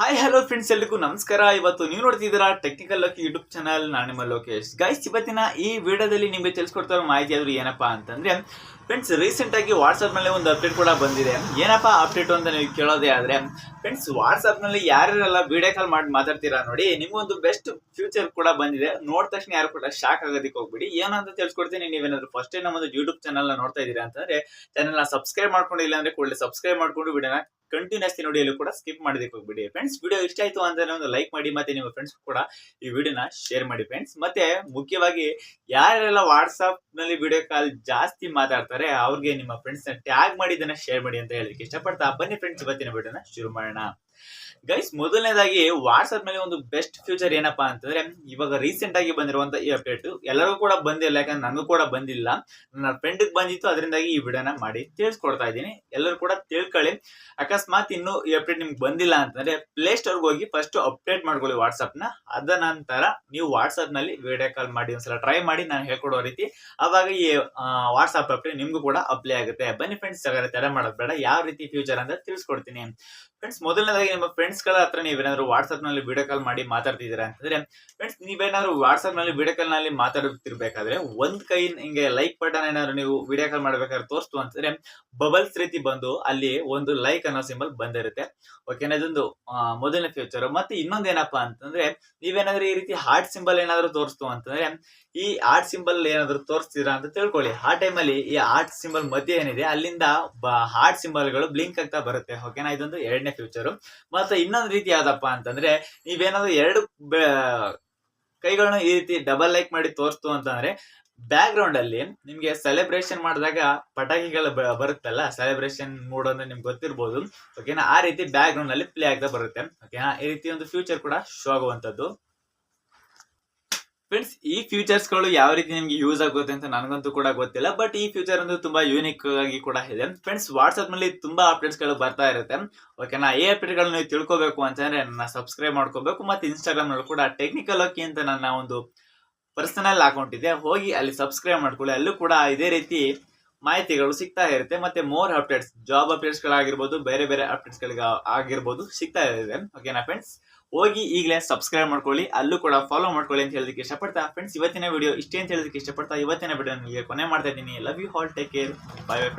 Hi hello friends ಎಲ್ರಿಗೂ ನಮಸ್ಕಾರ. ಇವತ್ತು ನೀವು ನೋಡ್ತಿದ್ದೀರಾ ಟೆಕ್ನಿಕಲ್ ಲಕ್ ಯೂಟ್ಯೂಬ್ ಚಾನಲ್ ನಾನು ನಿಮ್ಮ ಲೋಕೇಶ್. ಗೈಸ್ ಇವತ್ತಿನ ಈ ವಿಡಿಯೋದಲ್ಲಿ ನಿಮಗೆ ತಿಳಿಸ್ಕೊಡ್ತಾರೋ ಮಾಹಿತಿ ಆದರೂ ಏನಪ್ಪಾ ಅಂತಂದ್ರೆ ಫ್ರೆಂಡ್ಸ್ ರೀಸೆಂಟ್ ಆಗಿ ವಾಟ್ಸಪ್ನಲ್ಲಿ ಒಂದು ಅಪ್ಡೇಟ್ ಕೂಡ ಬಂದಿದೆ. ಏನಪ್ಪ ಅಪ್ಡೇಟ್ ಅಂತ ನೀವು ಕೇಳೋದೇ ಆದ್ರೆ ಫ್ರೆಂಡ್ಸ್ ವಾಟ್ಸಪ್ನಲ್ಲಿ ಯಾರ್ಯಾರೆಲ್ಲ ವಿಡಿಯೋ ಕಾಲ್ ಮಾಡಿ ಮಾತಾಡ್ತೀರಾ ನೋಡಿ, ನಿಮ್ಗೊಂದು ಬೆಸ್ಟ್ ಫ್ಯೂಚರ್ ಕೂಡ ಬಂದಿದೆ. ನೋಡಿದ ತಕ್ಷಣ ಯಾರು ಕೂಡ ಶಾಕ್ ಆಗೋದಕ್ಕೆ ಹೋಗ್ಬಿಡಿ. ಏನಂತ ತಿಳಿಸ್ಕೊಡ್ತೀನಿ. ನೀವೇನಾದ್ರು ಫಸ್ಟ್ ಟೈಮ್ ನಮ್ಮದು ಯೂಟ್ಯೂಬ್ ಚಾನಲ್ ನೋಡ್ತಾ ಇದ್ದೀರಾ ಅಂತಂದ್ರೆ ಚಾನಲ್ನ ಸಬ್ಸ್ಕ್ರೈಬ್ ಮಾಡ್ಕೊಂಡಿಲ್ಲ ಅಂದ್ರೆ ಕೂಡಲೇ ಸಬ್ಸ್ಕ್ರೈಬ್ ಮಾಡ್ಕೊಂಡು ವಿಡಿಯೋನ ಕಂಟಿನ್ಯೂಸ್ಲಿ ನೋಡಿ ಎಲ್ಲೂ ಕೂಡ ಸ್ಕಿಪ್ ಮಾಡೋದಕ್ಕೆ ಹೋಗ್ಬಿಡಿ ಫ್ರೆಂಡ್ಸ್ ವಿಡಿಯೋ ಇಷ್ಟ ಆಯ್ತು ಅಂದ್ರೆ ಒಂದು ಲೈಕ್ ಮಾಡಿ ಮತ್ತೆ ನಿಮ್ಮ ಫ್ರೆಂಡ್ಸ್ ಕೂಡ ಈ ವಿಡಿಯೋನ ಶೇರ್ ಮಾಡಿ ಫ್ರೆಂಡ್ಸ್ ಮತ್ತೆ ಮುಖ್ಯವಾಗಿ ಯಾರೆಲ್ಲ ವಾಟ್ಸ್ಆಪ್ನಲ್ಲಿ ವಿಡಿಯೋ ಕಾಲ್ ಜಾಸ್ತಿ ಮಾತಾಡ್ತಾರೆ, ಅವ್ರಿಗೆ ನಿಮ್ಮ ಫ್ರೆಂಡ್ಸ್ನ ಟ್ಯಾಗ್ ಮಾಡಿ ಇದನ್ನ ಶೇರ್ ಮಾಡಿ ಅಂತ ಹೇಳಲಿಕ್ಕೆ ಇಷ್ಟಪಡ್ತಾ ಬನ್ನಿ ಫ್ರೆಂಡ್ಸ್ ಇವತ್ತಿನ ವಿಡಿಯೋನ ಶುರು ಮಾಡೋಣ. ಗೈಸ್ ಮೊದಲನೇದಾಗಿ ವಾಟ್ಸ್ಆಪ್ ಮೇಲೆ ಒಂದು ಬೆಸ್ಟ್ ಫ್ಯೂಚರ್ ಏನಪ್ಪಾ ಅಂತಂದ್ರೆ, ಇವಾಗ ರೀಸೆಂಟ್ ಆಗಿ ಬಂದಿರುವಂತ ಈ ಅಪ್ಡೇಟ್ ಎಲ್ಲರಿಗೂ ಕೂಡ ಬಂದಿಲ್ಲ, ಯಾಕಂದ್ರೆ ನನಗೂ ಕೂಡ ಬಂದಿಲ್ಲ. ನನ್ನ ಫ್ರೆಂಡ್ ಬಂದಿತ್ತು, ಅದರಿಂದಾಗಿ ಈ ವಿಡಿಯೋನ ಮಾಡಿ ತಿಳಿಸ್ಕೊಡ್ತಾ ಇದ್ದೀನಿ. ಎಲ್ಲರೂ ಕೂಡ ತಿಳ್ಕೊಳ್ಳಿ. ಅಕಸ್ಮಾತ್ ಇನ್ನು ಈ ಅಪ್ಡೇಟ್ ನಿಮ್ಗೆ ಬಂದಿಲ್ಲ ಅಂತಂದ್ರೆ ಪ್ಲೇ ಸ್ಟೋರ್ಗೆ ಹೋಗಿ ಫಸ್ಟ್ ಅಪ್ಡೇಟ್ ಮಾಡ್ಕೊಳ್ಳಿ ವಾಟ್ಸ್ಆಪ್ನ. ಅದ ನಂತರ ನೀವು ವಾಟ್ಸ್ಆಪ್ನಲ್ಲಿ ವಿಡಿಯೋ ಕಾಲ್ ಮಾಡಿ, ಒಂದ್ಸಲ ಟ್ರೈ ಮಾಡಿ, ನಾನು ಹೇಳ್ಕೊಡೋ ರೀತಿ ಅವಾಗ ಈ ವಾಟ್ಸ್ಆಪ್ ಅಪ್ಡೇಟ್ ನಿಮ್ಗೂ ಕೂಡ ಅಪ್ಲೈ ಆಗುತ್ತೆ. ಬನ್ನಿ ಫ್ರೆಂಡ್ಸ್ ತಡ ಮಾಡೋದು ಬೇಡ. ಯಾವ ರೀತಿ ಫ್ಯೂಚರ್ ಅಂತ ತಿಳಿಸ್ಕೊಡ್ತೀನಿ. ಫ್ರೆಂಡ್ಸ್ ಮೊದಲನೇದಾಗಿ ನಿಮ್ಮ ಫ್ರೆಂಡ್ಸ್ಗಳ ಹತ್ರ ನೀವೇನಾದ್ರು ವಾಟ್ಸ್ಆಪ್ನಲ್ಲಿ ವಿಡಿಯೋ ಕಾಲ್ ಮಾಡಿ ಮಾತಾಡ್ತಿದ್ದೀರಾ ಅಂತಂದ್ರೆ ಫ್ರೆಂಡ್ಸ್ ನೀವೇನಾದ್ರು ವಾಟ್ಸ್ಆಪ್ನಲ್ಲಿ ವಿಡಿಯೋ ಕಾಲ್ನಲ್ಲಿ ಮಾತಾಡುತ್ತಿರ್ಬೇಕಾದ್ರೆ ಒಂದ್ ಕೈ ಹಿಂಗೆ ಲೈಕ್ ಬಟನ್ ಏನಾದ್ರು ನೀವು ವಿಡಿಯೋ ಕಾಲ್ ಮಾಡ್ಬೇಕಾದ್ರೆ ತೋರಿಸ್ತು ಅಂತಂದ್ರೆ ಬಬಲ್ಸ್ ರೀತಿ ಬಂದು ಅಲ್ಲಿ ಒಂದು ಲೈಕ್ ಅನ್ನೋ ಸಿಂಬಲ್ ಬಂದಿರುತ್ತೆ. ಓಕೆನಾ ಇದೊಂದು ಮೊದಲನೇ ಫ್ಯೂಚರ್ ಮತ್ತೆ ಇನ್ನೊಂದ್ ಏನಪ್ಪಾ ಅಂತಂದ್ರೆ ನೀವೇನಾದ್ರೂ ಈ ರೀತಿ ಹಾರ್ಟ್ ಸಿಂಬಲ್ ಏನಾದ್ರು ತೋರಿಸ್ತು ಅಂತಂದ್ರೆ, ಈ ಹಾರ್ಟ್ ಸಿಂಬಲ್ ಏನಾದ್ರು ತೋರಿಸ್ತೀರಾ ಅಂತ ತಿಳ್ಕೊಳ್ಳಿ. ಆ ಟೈಮಲ್ಲಿ ಈ ಹಾರ್ಟ್ ಸಿಂಬಲ್ ಮಧ್ಯೆ ಏನಿದೆ, ಅಲ್ಲಿಂದ ಹಾರ್ಟ್ ಸಿಂಬಲ್ಗಳು ಬ್ಲಿಂಕ್ ಆಗ್ತಾ ಬರುತ್ತೆ. ಓಕೆನಾ ಇದೊಂದು ಎರಡನೇ ಫ್ಯೂಚರ್ ಮತ್ತೆ ಇನ್ನೊಂದು ರೀತಿ ಯಾವ್ದಪ್ಪ ಅಂತಂದ್ರೆ ನೀವೇನಾದ್ರು ಎರಡು ಕೈಗಳನ್ನ ಈ ರೀತಿ ಡಬಲ್ ಲೈಕ್ ಮಾಡಿ ತೋರಿಸ್ತು ಅಂತಂದ್ರೆ ಬ್ಯಾಕ್ ಗ್ರೌಂಡ್ ಅಲ್ಲಿ ನಿಮ್ಗೆ ಸೆಲೆಬ್ರೇಷನ್ ಮಾಡಿದಾಗ ಪಟಾಕಿಗಳು ಬರುತ್ತಲ್ಲ ಸೆಲೆಬ್ರೇಷನ್ ಮೂಡ್ ಅಂದ್ರೆ ನಿಮ್ಗೆ ಗೊತ್ತಿರ್ಬೋದು. ಓಕೆನಾ ಆ ರೀತಿ ಬ್ಯಾಕ್ ಗ್ರೌಂಡ್ ಅಲ್ಲಿ ಪ್ಲೇ ಆಗ್ತಾ ಬರುತ್ತೆ. ಓಕೆನಾ ಈ ರೀತಿ ಒಂದು ಫ್ಯೂಚರ್ ಕೂಡ ಶೋ ಆಗುವಂತದ್ದು ಫ್ರೆಂಡ್ಸ್ ಈ ಫ್ಯೂಚರ್ಸ್ಗಳು ಗಳು ಯಾವ ರೀತಿ ನಿಮ್ಗೆ ಯೂಸ್ ಆಗುತ್ತೆ ಅಂತ ನನಗಂತೂ ಕೂಡ ಗೊತ್ತಿಲ್ಲ ಬಟ್ ಈ ಫ್ಯೂಚರ್ ಅಂತೂ ತುಂಬಾ ಯೂನಿಕ್ ಆಗಿ ಕೂಡ ಇದೆ. ಫ್ರೆಂಡ್ಸ್ ವಾಟ್ಸ್ಆಪ್ನಲ್ಲಿ ತುಂಬಾ ಅಪ್ಡೇಟ್ಸ್ಗಳು ಬರ್ತಾ ಇರುತ್ತೆ. ಓಕೆನಾ ಈ ಅಪ್ಡೇಟ್ ಗಳನ್ನ ನೀವು ತಿಳ್ಕೊಬೇಕು ಅಂತಂದ್ರೆ ನನ್ನ ಸಬ್ಸ್ಕ್ರೈಬ್ ಮಾಡ್ಕೋಬೇಕು, ಮತ್ತೆ ಇನ್ಸ್ಟಾಗ್ರಾಮ್ನಲ್ಲಿ ಕೂಡ ಟೆಕ್ನಿಕಲ್ ಅಕ್ಕಿ ಅಂತ ನನ್ನ ಒಂದು ಪರ್ಸನಲ್ ಅಕೌಂಟ್ ಇದೆ. ಹೋಗಿ ಅಲ್ಲಿ ಸಬ್ಸ್ಕ್ರೈಬ್ ಮಾಡ್ಕೊಳ್ಳಿ, ಅಲ್ಲೂ ಕೂಡ ಇದೇ ರೀತಿ ಮಾಹಿತಿಗಳು ಸಿಗ್ತಾ ಇರುತ್ತೆ. ಮತ್ತೆ ಮೋರ್ ಅಪ್ಡೇಟ್ಸ್ ಜಾಬ್ ಅಪ್ಡೇಟ್ಸ್ ಗಳಾಗಿರ್ಬೋದು, ಬೇರೆ ಬೇರೆ ಅಪ್ಡೇಟ್ಸ್ ಗಳಿಗೆ ಆಗಿರ್ಬೋದು ಸಿಗ್ತಾ ಇದೆ. ಓಕೆನಾ ಫ್ರೆಂಡ್ಸ್ ಹೋಗಿ ಈಗಲೇ ಸಬ್ಸ್ಕ್ರೈಬ್ ಮಾಡ್ಕೊಳ್ಳಿ. ಅಲ್ಲೂ ಕೂಡ ಫಾಲೋ ಮಾಡ್ಕೊಳ್ಳಿ ಅಂತ ಹೇಳೋದಕ್ಕೆ ಇಷ್ಟಪಡ್ತಾ. ಫ್ರೆಂಡ್ಸ್ ಇವತ್ತಿನ ವಿಡಿಯೋ ಇಷ್ಟೇ ಅಂತ ಹೇಳೋದಕ್ಕೆ ಇಷ್ಟಪಡ್ತಾ. ಇವತ್ತಿನ ವಿಡಿಯೋ ನಿಮಗೆ ಕೊನೆ ಮಾಡ್ತಾ ಇದ್ದೀನಿ. Love you all take care bye bye